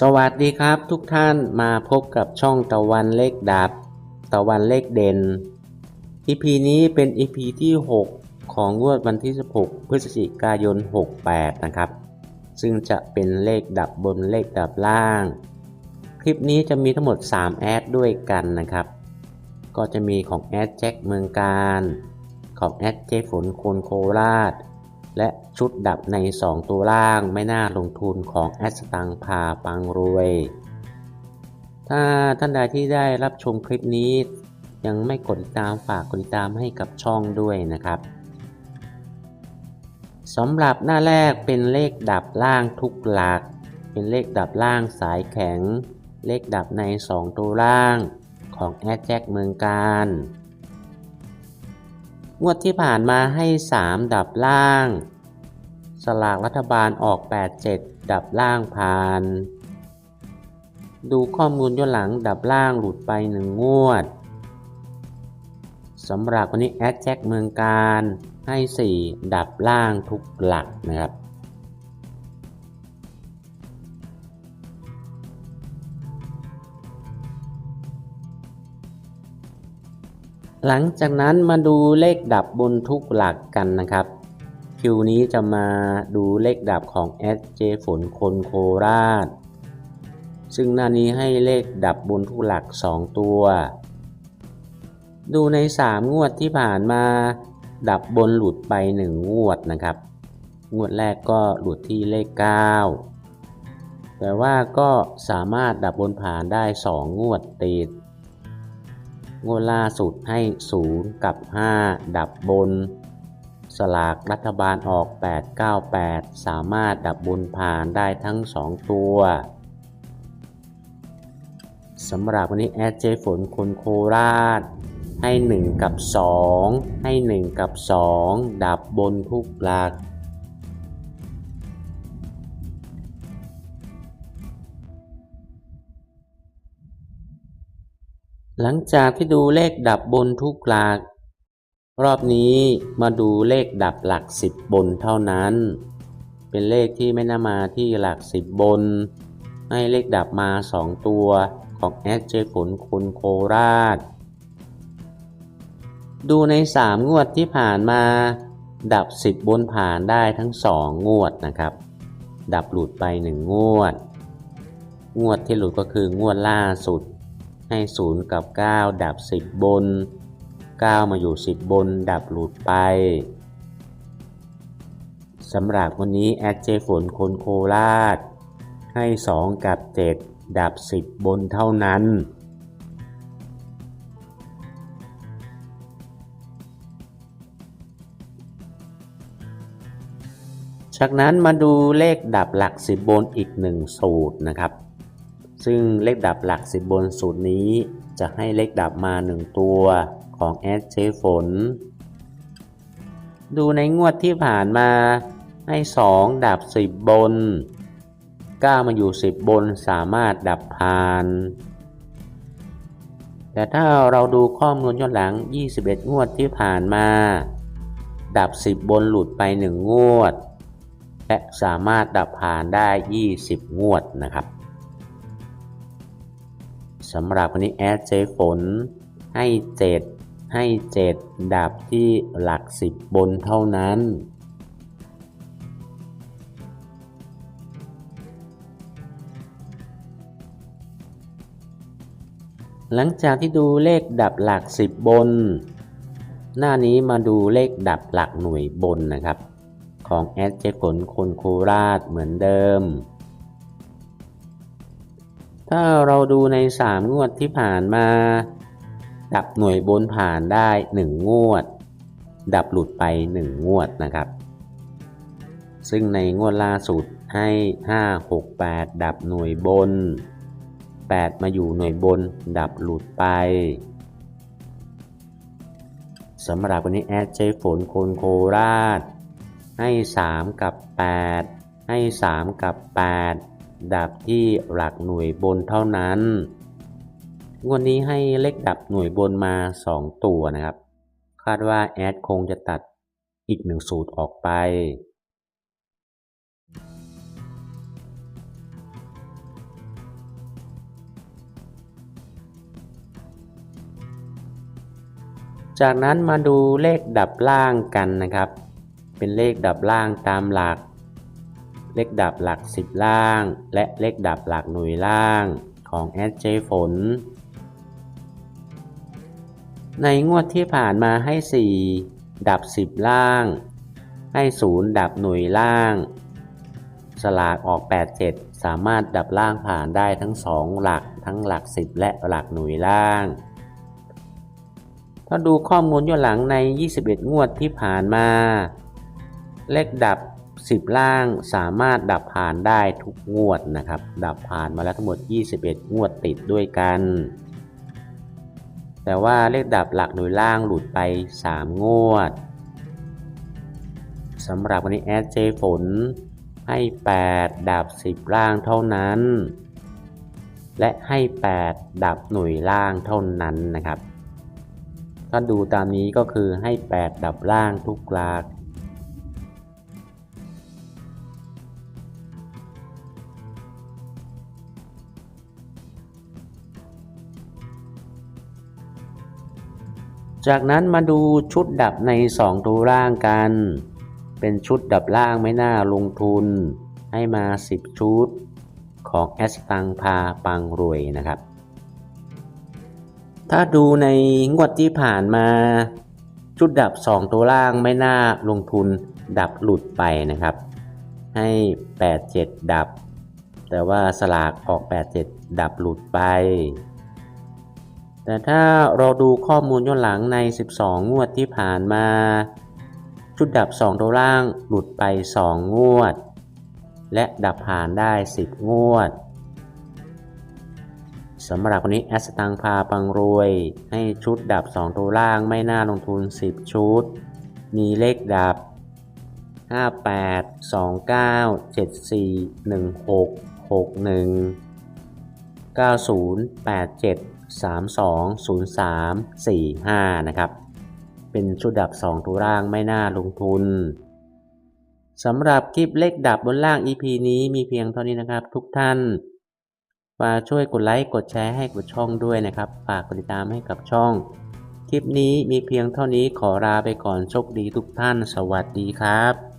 สวัสดีครับทุกท่านมาพบกับช่องตะวันเลขดับ ตะวันเลขเด่น EP นี้เป็น EP ที่ 6 ของงวดวันที่ 16 พฤศจิกายน 68 นะครับ ซึ่งจะเป็นเลขดับบนเลขดับล่าง คลิปนี้จะมีทั้งหมด 3 แอดด้วยกันนะครับ ก็จะมีของแอดแจ็คเมืองการ ของแอดเจฝนโคนโคราช และชุดดับใน 2 ตัวล่างไม่น่าลงทุนของแอสตังพาปังรวย ถ้าท่านใดที่ได้รับชมคลิปนี้ ยังไม่กดติดตามฝากกดติดตามให้กับช่องด้วยนะครับสำหรับหน้าแรกเป็นเลขดับล่างทุกหลัก เป็นเลขดับล่างสายแข็ง เลขดับใน 2 ตัวล่างของแอดแจ็คเมืองการ งวดที่ผ่านมาให้ 3 ดับล่าง สลากรัฐบาลออก 87 ดับล่างผ่าน ดูข้อมูลย้อนหลังดับล่างหลุดไป 1 งวดสำหรับวันนี้แอดแจ็คเมืองการให้ 4 ดับล่างทุกหลักนะครับ หลังจากนั้นมาดูเลขดับบนทุกหลักกันนะครับ คิวนี้จะมาดูเลขดับของ SJ ฝนคนโคราช ซึ่งหน้านี้ให้เลขดับบนทุกหลัก 2 ตัว ดูใน 3 งวดที่ผ่านมา ดับบนหลุดไป 1 งวดนะครับ งวดแรกก็หลุดที่เลข 9 แต่ว่าก็สามารถดับบนผ่านได้ 2 งวดติด งวดล่าสุดให้ 0 กับ 5 ดับบน สลากรัฐบาลออก 898 สามารถดับบนผ่านได้ทั้ง 2 ตัวสำหรับวันนี้แอดเจฝนคนโคราช ให้ 1 กับ 2 ให้ 1 กับ 2 ดับบนทุกหลัก หลังจากที่ดูเลขดับบนทุกหลัก รอบนี้มาดูเลขดับหลักสิบบนเท่านั้น เป็นเลขที่ไม่น่ามาที่หลักสิบบน ให้เลขดับมาสองตัวของแอดเจฝนคุณโคราช ดูในสามงวดที่ผ่านมา ดับสิบบนผ่านได้ทั้งสองงวดนะครับ ดับหลุดไปหนึ่งงวด งวดที่หลุดก็คืองวดล่าสุด ให้0กับ 9 ดับ 10 บน 9 มาอยู่ 10 บน ดับหลุดไปสำหรับวันนี้แอดเจฝนคนโคราช ให้ 2 กับ 7 ดับ 10 บนเท่านั้นจากนั้นมาดูเลขดับหลัก10บนอีก1สูตรนะครับ ซึ่งเลขดับหลัก10บบนสูตรนี้ จะให้เลขดับมา 1 ตัวของแอดเจฝน ดูในงวดที่ผ่านมาให้ 2 ดับ 10 บน 9 มาอยู่ 10 บนสามารถดับผ่าน แต่ถ้าเราดูข้อมูลย้อนหลัง 21 งวดที่ผ่านมา ดับ 10 บนหลุดไป 1 งวด และสามารถดับผ่านได้ 20 งวดนะครับ สำหรับวันนี้แอดเจฝนให้ 7 ให้ 7 ดับที่หลัก 10 บนเท่านั้น หลังจากที่ดูเลขดับหลัก 10 บน หน้านี้มาดูเลขดับหลักหน่วยบนนะครับ ของแอดเจฝนคนโคราชเหมือนเดิม ถ้าเราดูใน 3 งวดที่ผ่านมา ดับหน่วยบนผ่านได้ 1 งวด ดับหลุดไป 1 งวดนะครับ ซึ่งในงวดล่าสุดให้ 5 6 8 ดับหน่วยบน 8 มาอยู่หน่วยบน ดับหลุดไปสำหรับวันนี้แอดเจฝนคนโคราช ให้ 3 กับ 8 ให้ 3 กับ 8 ดับที่หลักหน่วยบนเท่านั้น งวดนี้ให้เลขดับหน่วยบนมา 2 ตัวนะครับ คาดว่าแอดคงจะตัดอีกหนึ่งสูตรออกไป จากนั้นมาดูเลขดับล่างกันนะครับ เป็นเลขดับล่างตามหลัก เลขดับหลัก 10 ล่าง และเลขดับหลักหน่วยล่างของแอดเจฝน ในงวดที่ผ่านมาให้ 4 ดับ 10 ล่าง ให้ 0 ดับหน่วยล่าง สลากออก 87 สามารถดับล่างผ่านได้ทั้ง 2 หลักทั้งหลัก 10 และหลักหน่วยล่าง ถ้าดูข้อมูลย้อนหลังใน 21 งวดที่ผ่านมา เลขดับ 10 ล่างสามารถดับผ่านได้ทุกงวดนะครับ ดับผ่านมาแล้วทั้งหมด 21 งวดติดด้วยกัน แต่ว่าเลขดับหลักหน่วยล่างหลุดไป 3 งวดสำหรับวันนี้แอดเจฝนให้ 8 ดับ 10 ล่างเท่านั้น และให้ 8 ดับหน่วยล่างเท่านั้นนะครับ ถ้าดูตามนี้ก็คือให้ 8 ดับล่างทุกหลัก จากนั้นมาดูชุดดับใน 2 ตัวล่างกัน เป็นชุดดับล่างไม่น่าลงทุน ให้มา 10 ชุด ของแอสตังพาปังรวยนะครับ ถ้าดูในงวดที่ผ่านมา ชุดดับ 2 ตัวล่างไม่น่าลงทุนดับหลุดไปนะครับ ให้ 87 ดับ แต่ว่าสลากออก 87 ดับหลุดไป แต่ถ้าเราดูข้อมูลย้อนหลังใน 12 งวดที่ผ่านมา ชุดดับ 2 ตัวล่างหลุดไป 2 งวด และดับผ่านได้ 10 งวดสำหรับวันนี้แอสตังพาปังรวย ให้ชุดดับ 2 ตัวล่างไม่น่าลงทุน 10 ชุด มีเลขดับ 58 29 74 16 61 90 87 32 03 45 นะครับ เป็นชุดดับ 2 ตัวล่างไม่น่าลงทุนสำหรับคลิปเลขดับบนล่าง EP นี้มีเพียงเท่านี้นะครับ ทุกท่านฝากช่วยกดไลค์กดแชร์ให้กับช่องด้วยนะครับ ฝากกดติดตามให้กับช่อง คลิปนี้มีเพียงเท่านี้ขอลาไปก่อนโชคดีทุกท่าน สวัสดีครับ